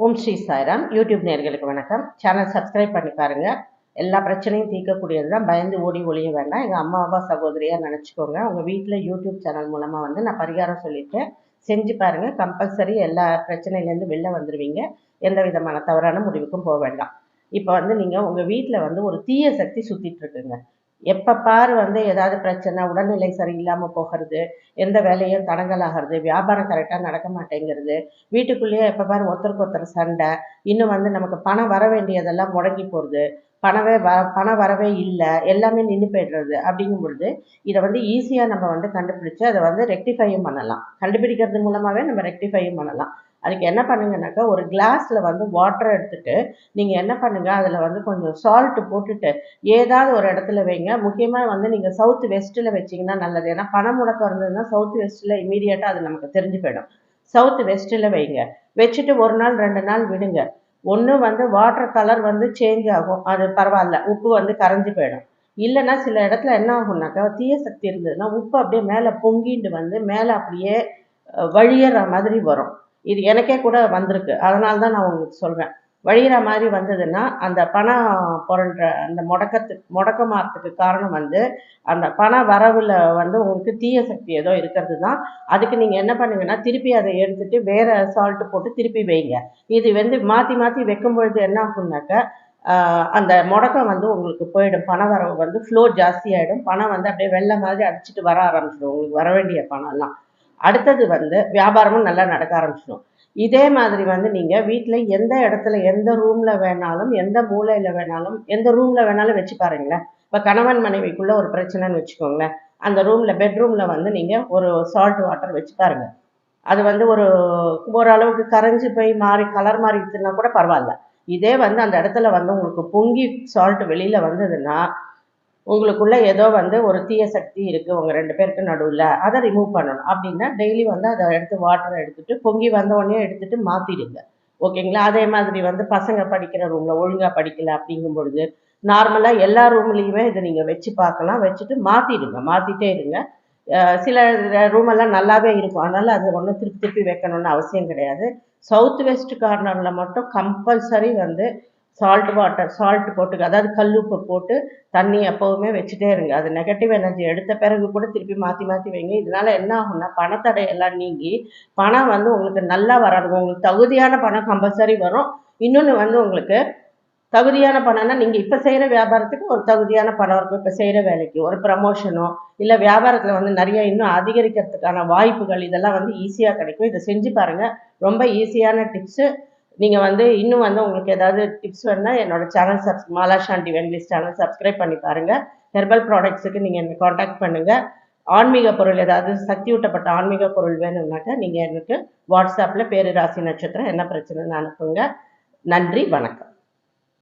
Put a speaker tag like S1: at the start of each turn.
S1: ஓம் Sri Sairam. YouTube நேர்களுக்கு வணக்கம். Channel subscribe பண்ணி பாருங்க. எல்லா பிரச்சனையும் தீர்க்கக்கூடியது தான் பயந்து ஓடி ஒழிய வேண்டாம். எங்கள் அம்மா அப்பா சகோதரியாக நினச்சிக்கோங்க. உங்கள் வீட்டில் யூடியூப் சேனல் மூலமாக வந்து நான் பரிகாரம் சொல்லிவிட்டேன் செஞ்சு பாருங்கள் கம்பல்சரி எல்லா பிரச்சனையிலேருந்து வெளில வந்துடுவீங்க எந்த விதமான தவறான முடிவுக்கும் போக வேண்டாம். இப்போ வந்து நீங்கள் உங்கள் வீட்டில் வந்து ஒரு தீய சக்தி சுற்றிட்டு இருக்குங்க. எப்போ பார் வந்து ஏதாவது பிரச்சனை உடல்நிலை சரியில்லாமல் போகிறது எந்த வேலையும் தடங்கலாகிறது வியாபாரம் கரெக்டாக நடக்க மாட்டேங்கிறது வீட்டுக்குள்ளேயே எப்போ பார் ஒருத்தருக்கு ஒருத்தர் சண்டை இன்னும் வந்து நமக்கு பணம் வர வேண்டியதெல்லாம் முடங்கி போகிறது பணமே வ பணம் வரவே இல்லை எல்லாமே நின்று போய்டுறது அப்படிங்கும் பொழுது இதை வந்து ஈஸியாக நம்ம வந்து கண்டுபிடிச்சு அதை வந்து ரெக்டிஃபையும் பண்ணலாம். கண்டுபிடிக்கிறது மூலமாகவே நம்ம ரெக்டிஃபையும் பண்ணலாம். அதுக்கு என்ன பண்ணுங்கனாக்கா ஒரு கிளாஸில் வந்து வாட்டரை எடுத்துட்டு நீங்கள் என்ன பண்ணுங்கள் அதில் வந்து கொஞ்சம் சால்ட்டு போட்டுட்டு ஏதாவது ஒரு இடத்துல வைங்க. முக்கியமாக வந்து நீங்கள் சவுத் வெஸ்ட்டில் வச்சிங்கன்னா நல்லது. ஏன்னா பணம் முடக்கம் இருந்ததுன்னா சவுத் வெஸ்ட்டில் இமீடியட்டாக அது நமக்கு தெரிஞ்சு போயிடும். சவுத் வெஸ்ட்டில் வைங்க. வச்சுட்டு ஒரு நாள் ரெண்டு நாள் விடுங்க. ஒன்று வந்து வாட்டர் கலர் வந்து சேஞ்ச் ஆகும். அது பரவாயில்ல. உப்பு வந்து கரைஞ்சி போயிடும். இல்லைன்னா சில இடத்துல என்ன ஆகும்னாக்கா தீய சக்தி இருந்ததுன்னா உப்பு அப்படியே மேலே பொங்கிட்டு வந்து மேலே அப்படியே வழியிற மாதிரி வரும். இது எனக்கே கூட வந்திருக்கு. அதனால தான் நான் உங்களுக்கு சொல்கிறேன் வழிகிற மாதிரி வந்ததுன்னா அந்த பணம் புரண்ட அந்த முடக்கத்துக்கு முடக்கமாகறதுக்கு காரணம் வந்து அந்த பண வரவில் வந்து உங்களுக்கு தீய சக்தி ஏதோ இருக்கிறது தான் அதுக்கு நீங்கள் என்ன பண்ணுங்கன்னா திருப்பி அதை எடுத்துட்டு வேறு சால்ட்டு போட்டு திருப்பி வைங்க. இது வந்து மாற்றி மாற்றி வைக்கும் பொழுது என்ன ஆகும்னாக்க அந்த முடக்கம் வந்து உங்களுக்கு போயிடும். பண வரவு வந்து ஃப்ளோ ஜாஸ்தியாகிடும் பணம் வந்து அப்படியே வெள்ளை மாதிரி அடிச்சுட்டு வர ஆரம்பிச்சிடும். உங்களுக்கு வர வேண்டிய பணம்லாம். அடுத்தது வந்து வியாபாரமும் நல்லா நடக்க ஆரம்பிச்சிடும். இதே மாதிரி வந்து நீங்கள் வீட்டில் எந்த இடத்துல எந்த ரூமில் வேணாலும் எந்த மூலையில் வேணாலும் எந்த ரூமில் வேணாலும் வச்சு பாருங்களேன். இப்போ கணவன் மனைவிக்குள்ளே ஒரு பிரச்சனைன்னு வச்சுக்கோங்களேன். அந்த ரூமில் பெட்ரூமில் வந்து நீங்கள் ஒரு சால்ட் வாட்டர் வச்சு பாருங்க. அது வந்து ஒரு ஓரளவுக்கு கரைஞ்சி போய் மாறி கலர் மாறிடுச்சுன்னா கூட பரவாயில்ல. இதே வந்து அந்த இடத்துல வந்து உங்களுக்கு பொங்கி சால்ட் வெளியில் வந்ததுன்னா உங்களுக்குள்ளே ஏதோ வந்து ஒரு தீய சக்தி இருக்குது உங்கள் ரெண்டு பேருக்கு நடுவில். அதை ரிமூவ் பண்ணணும். அப்படின்னா டெய்லி வந்து அதை எடுத்து வாட்டரை எடுத்துகிட்டு பொங்கி வந்த உடனே எடுத்துகிட்டு மாற்றிடுங்க ஓகேங்களா? அதே மாதிரி வந்து பசங்க படிக்கிற ரூமில் ஒழுங்காக படிக்கல அப்படிங்கும் பொழுது நார்மலாக எல்லா ரூம்லேயுமே இதை நீங்கள் வச்சு பார்க்கலாம். வச்சுட்டு மாற்றிடுங்க மாற்றிட்டே இருங்க. சில ரூமெல்லாம் நல்லாவே இருக்கும். அதனால் அது ஒன்றும் திருப்பி திருப்பி வைக்கணும்னு அவசியம் கிடையாது. சவுத் வெஸ்ட் கார்னரில் மட்டும் கம்பல்சரி வந்து சால்ட் வாட்டர் சால்ட் போட்டு அதாவது கல் உப்பு போட்டு தண்ணி எப்போவுமே வச்சுட்டே இருங்க. அது நெகட்டிவ் எனர்ஜி எடுத்த பிறகு கூட திருப்பி மாற்றி மாற்றி வைங்க. இதனால் என்ன ஆகும்னா பணத்தடையெல்லாம் நீங்கி பணம் வந்து உங்களுக்கு நல்லா வராது உங்களுக்கு தகுதியான பணம் கம்பல்சரி வரும். இன்னொன்று வந்து உங்களுக்கு தகுதியான பணம்னா நீங்கள் இப்போ செய்கிற வியாபாரத்துக்கு ஒரு தகுதியான பணம் இருக்கும். இப்போ செய்கிற வேலைக்கு ஒரு ப்ரமோஷனோ இல்லை வியாபாரத்தில் வந்து நிறைய இன்னும் அதிகரிக்கிறதுக்கான வாய்ப்புகள் இதெல்லாம் வந்து ஈஸியாக கிடைக்கும். இதை செஞ்சு பாருங்கள் ரொம்ப ஈஸியான டிப்ஸு நீங்கள் வந்து இன்னும் வந்து உங்களுக்கு ஏதாவது டிப்ஸ் வேணுன்னா என்னோட சேனல் சப்ஸ் மாலா சாண்டி வென்லிஸ் சேனல் சப்ஸ்கிரைப் பண்ணி பாருங்கள் ஹெர்பல் ப்ராடக்ட்ஸுக்கு நீங்கள் என்னை காண்டாக்ட் பண்ணுங்கள் ஆன்மீக பொருள் ஏதாவது சக்தி ஊட்டப்பட்ட ஆன்மீக பொருள் வேணும்னாக்கா நீங்கள் எனக்கு வாட்ஸ்அப்பில் பேரு ராசி நட்சத்திரம் என்ன பிரச்சனைன்னு அனுப்புங்க. நன்றி வணக்கம்.